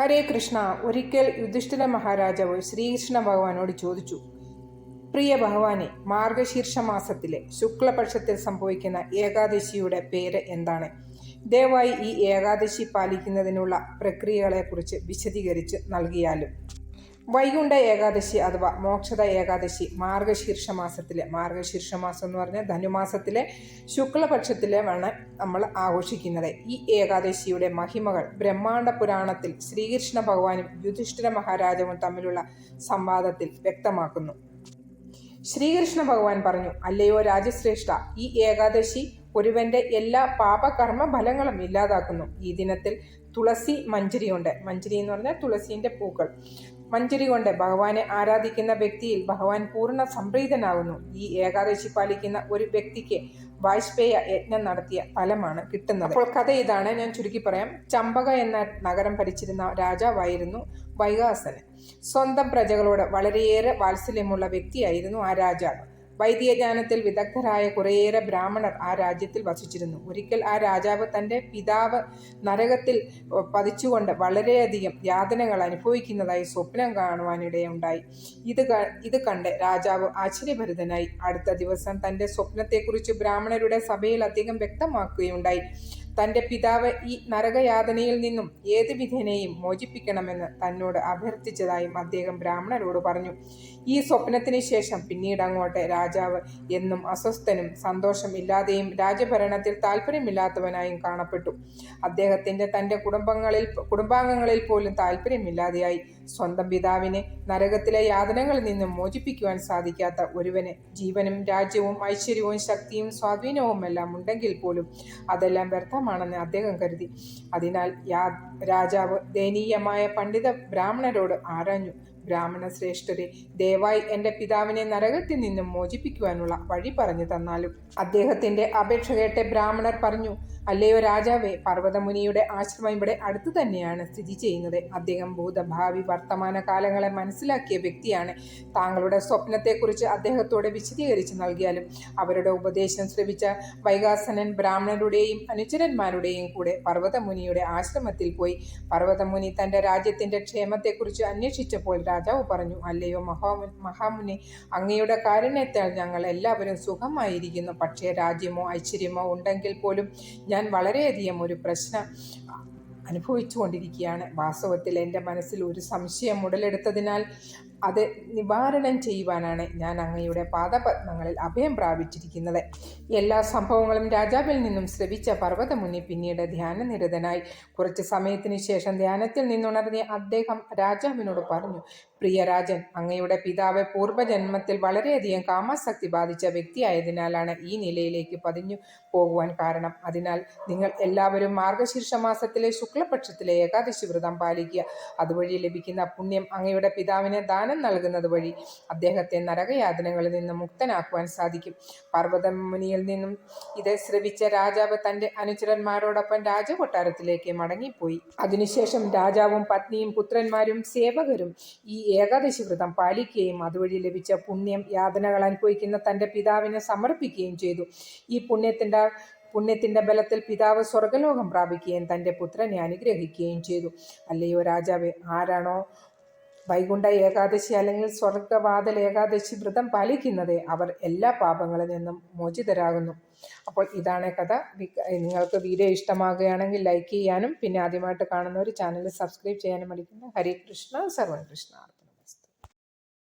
ഹരേ കൃഷ്ണ ഒരിക്കൽ യുധിഷ്ഠിര മഹാരാജാവ് ശ്രീകൃഷ്ണ ഭഗവാനോട് ചോദിച്ചു പ്രിയ ഭഗവാനെ മാർഗശീർഷ മാസത്തിലെ ശുക്ലപക്ഷത്തിൽ സംഭവിക്കുന്ന ഏകാദശിയുടെ പേര് എന്താണ് ദയവായി ഈ ഏകാദശി പാലിക്കുന്നതിനുള്ള പ്രക്രിയകളെക്കുറിച്ച് വിശദീകരിച്ച് നൽകിയാലും വൈകുണ്ഠ ഏകാദശി അഥവാ മോക്ഷത ഏകാദശി മാർഗശീർഷ മാസത്തിലെ മാർഗശീർഷ മാസം എന്ന് പറഞ്ഞാൽ ധനുമാസത്തിലെ ശുക്ലപക്ഷത്തിലെ വേണം നമ്മൾ ആഘോഷിക്കുന്നത്. ഈ ഏകാദശിയുടെ മഹിമകൾ ബ്രഹ്മാണ്ഡ പുരാണത്തിൽ ശ്രീകൃഷ്ണ ഭഗവാനും യുധിഷ്ഠിര മഹാരാജാവും തമ്മിലുള്ള സംവാദത്തിൽ വ്യക്തമാക്കുന്നു. ശ്രീകൃഷ്ണ ഭഗവാൻ പറഞ്ഞു അല്ലയോ രാജശ്രേഷ്ഠ ഈ ഏകാദശി ഒരുവന്റെ എല്ലാ പാപകർമ്മ ഫലങ്ങളും ഇല്ലാതാക്കുന്നു. ഈ ദിനത്തിൽ തുളസി മഞ്ചരിയുണ്ട് മഞ്ചരി എന്ന് പറഞ്ഞാൽ തുളസിന്റെ പൂക്കൾ. മഞ്ചരി കൊണ്ട് ഭഗവാനെ ആരാധിക്കുന്ന വ്യക്തിയിൽ ഭഗവാൻ പൂർണ സംപ്രീതനാകുന്നു. ഈ ഏകാദശി പാലിക്കുന്ന ഒരു വ്യക്തിക്ക് വാജ്പേയ യജ്ഞം നടത്തിയ ഫലമാണ് കിട്ടുന്നത്. അപ്പോൾ കഥ ഇതാണ്. ഞാൻ ചുരുക്കി പറയാം. ചമ്പക എന്ന നഗരം ഭരിച്ചിരുന്ന രാജാവായിരുന്നു വൈകാസന് സ്വന്തം പ്രജകളോട് വളരെയേറെ വാത്സല്യമുള്ള വ്യക്തിയായിരുന്നു ആ രാജാവ്. വൈദ്യജ്ഞാനത്തിൽ വിദഗ്ധരായ കുറേയേറെ ബ്രാഹ്മണർ ആ രാജ്യത്തിൽ വസിച്ചിരുന്നു. ഒരിക്കൽ ആ രാജാവ് തന്റെ പിതാവ് നരകത്തിൽ പതിച്ചുകൊണ്ട് വളരെയധികം യാതനകൾ അനുഭവിക്കുന്നതായി സ്വപ്നം കാണുവാനിടയുണ്ടായി. ഇത് ഇത് കണ്ട് രാജാവ് ആശ്ചര്യഭരിതനായി. അടുത്ത ദിവസം തന്റെ സ്വപ്നത്തെക്കുറിച്ച് ബ്രാഹ്മണരുടെ സഭയിൽ അധികം വ്യക്തമാക്കുകയുണ്ടായി. തന്റെ പിതാവ് ഈ നരകയാതനയിൽ നിന്നും ഏത് വിധേനയും മോചിപ്പിക്കണമെന്ന് തന്നോട് അഭ്യർത്ഥിച്ചതായും അദ്ദേഹം ബ്രാഹ്മണരോട് പറഞ്ഞു. ഈ സ്വപ്നത്തിന് ശേഷം പിന്നീട് അങ്ങോട്ട് രാജാവ് എന്നും അസ്വസ്ഥനും സന്തോഷം ഇല്ലാതെയും രാജഭരണത്തിൽ താല്പര്യമില്ലാത്തവനായും കാണപ്പെട്ടു. അദ്ദേഹത്തിന്റെ തന്റെ കുടുംബങ്ങളിൽ കുടുംബാംഗങ്ങളിൽ പോലും താല്പര്യമില്ലാതെയായി സ്വന്തം പിതാവിനെ നരകത്തിലെ യാതനകളിൽ നിന്നും മോചിപ്പിക്കുവാൻ സാധിക്കാത്ത ഒരുവന് ജീവനും രാജ്യവും ഐശ്വര്യവും ശക്തിയും സ്വാധീനവും എല്ലാം ഉണ്ടെങ്കിൽ പോലും അതെല്ലാം വ്യർത്ഥമാണെന്ന് അദ്ദേഹം കരുതി. അതിനാൽ രാജാവ് ദയനീയമായ പണ്ഡിത ബ്രാഹ്മണരോട് ആരാഞ്ഞു? ബ്രാഹ്മണ ശ്രേഷ്ഠരെ ദയവായി എന്റെ പിതാവിനെ നരകത്തിൽ നിന്നും മോചിപ്പിക്കുവാനുള്ള വഴി പറഞ്ഞു തന്നാലും അദ്ദേഹത്തിന്റെ അപേക്ഷ കേട്ട് ബ്രാഹ്മണർ പറഞ്ഞു അല്ലയോ രാജാവേ പർവതമുനിയുടെ ആശ്രമം ഇവിടെ അടുത്തു തന്നെയാണ് സ്ഥിതി ചെയ്യുന്നത്. അദ്ദേഹം ഭൂതഭാവി വർത്തമാന കാലങ്ങളെ മനസ്സിലാക്കിയ വ്യക്തിയാണ്. താങ്കളുടെ സ്വപ്നത്തെക്കുറിച്ച് അദ്ദേഹത്തോട് വിശദീകരിച്ച് നൽകിയാലും അവരുടെ ഉപദേശം ശ്രവിച്ച വൈകാസനൻ ബ്രാഹ്മണരുടെയും അനുചരന്മാരുടെയും കൂടെ പർവതമുനിയുടെ ആശ്രമത്തിൽ പോയി. പർവതമുനി തന്റെ രാജ്യത്തിന്റെ ക്ഷേമത്തെക്കുറിച്ച് അന്വേഷിച്ചപ്പോൾ രാജാവ് പറഞ്ഞു അല്ലയോ മഹാ മഹാമുനി അങ്ങയുടെ കാരുണ്യത്താൽ ഞങ്ങൾ എല്ലാവരും സുഖമായിരിക്കുന്നു. പക്ഷേ രാജ്യമോ ഐശ്വര്യമോ ഉണ്ടെങ്കിൽ പോലും ഞാൻ വളരെയധികം ഒരു പ്രശ്നം അനുഭവിച്ചുകൊണ്ടിരിക്കുകയാണ്. വാസ്തവത്തിൽ എന്റെ മനസ്സിൽ ഒരു സംശയം ഉടലെടുത്തതിനാൽ അത് നിവാരണം ചെയ്യുവാനാണ് ഞാൻ അങ്ങയുടെ പാദപത്മങ്ങളിൽ അഭയം പ്രാപിച്ചിരിക്കുന്നത്. എല്ലാ സംഭവങ്ങളും രാജാവിൽ നിന്നും ശ്രവിച്ച പർവതമുനി പിന്നീട് ധ്യാനനിരതനായി. കുറച്ച് സമയത്തിന് ശേഷം ധ്യാനത്തിൽ നിന്നുണർന്നിയ അദ്ദേഹം രാജാവിനോട് പറഞ്ഞു പ്രിയ രാജൻ അങ്ങയുടെ പിതാവ് പൂർവജന്മത്തിൽ വളരെയധികം കാമാസക്തി ബാധിച്ച വ്യക്തിയായതിനാലാണ് ഈ നിലയിലേക്ക് പതിഞ്ഞു പോകുവാൻ കാരണം. അതിനാൽ നിങ്ങൾ എല്ലാവരും മാർഗശീർഷ മാസത്തിലെ ശുക്ലപക്ഷത്തിലെ ഏകാദശി വ്രതം പാലിക്കുക. അതുവഴി ലഭിക്കുന്ന പുണ്യം അങ്ങയുടെ പിതാവിനെ ദാനം ദാനം നൽകുന്നത് വഴി അദ്ദേഹത്തെ നരകയാതനകളിൽ നിന്ന് മുക്തനാക്കുവാൻ സാധിക്കും. പർവതമുനിയിൽ നിന്നും ഇത് ശ്രവിച്ച രാജാവ് തന്റെ അനുചരന്മാരോടൊപ്പം രാജകൊട്ടാരത്തിലേക്ക് മടങ്ങിപ്പോയി. അതിനുശേഷം രാജാവും പത്നിയും പുത്രന്മാരും സേവകരും ഈ ഏകാദശി വ്രതം പാലിക്കുകയും അതുവഴി ലഭിച്ച പുണ്യം യാതനകൾ അനുഭവിക്കുന്ന തന്റെ പിതാവിനെ സമർപ്പിക്കുകയും ചെയ്തു. ഈ പുണ്യത്തിന്റെ പുണ്യത്തിന്റെ ബലത്തിൽ പിതാവ് സ്വർഗലോകം പ്രാപിക്കുകയും തന്റെ പുത്രനെ അനുഗ്രഹിക്കുകയും ചെയ്തു. അല്ലയോ രാജാവ് ആരാണോ വൈകുണ്ഠ ഏകാദശി അല്ലെങ്കിൽ സ്വർഗവാതൽ ഏകാദശി വ്രതം പാലിക്കുന്നതേ അവർ എല്ലാ പാപങ്ങളിൽ നിന്നും മോചിതരാകുന്നു. അപ്പോൾ ഇതാണ് കഥ. നിങ്ങൾക്ക് വീഡിയോ ഇഷ്ടമാകുകയാണെങ്കിൽ ലൈക്ക് ചെയ്യാനും പിന്നെ ആദ്യമായിട്ട് കാണുന്നവർ ചാനൽ സബ്സ്ക്രൈബ് ചെയ്യാനും മടിക്കുന്നു ഹരേ കൃഷ്ണ. കൃഷ്ണ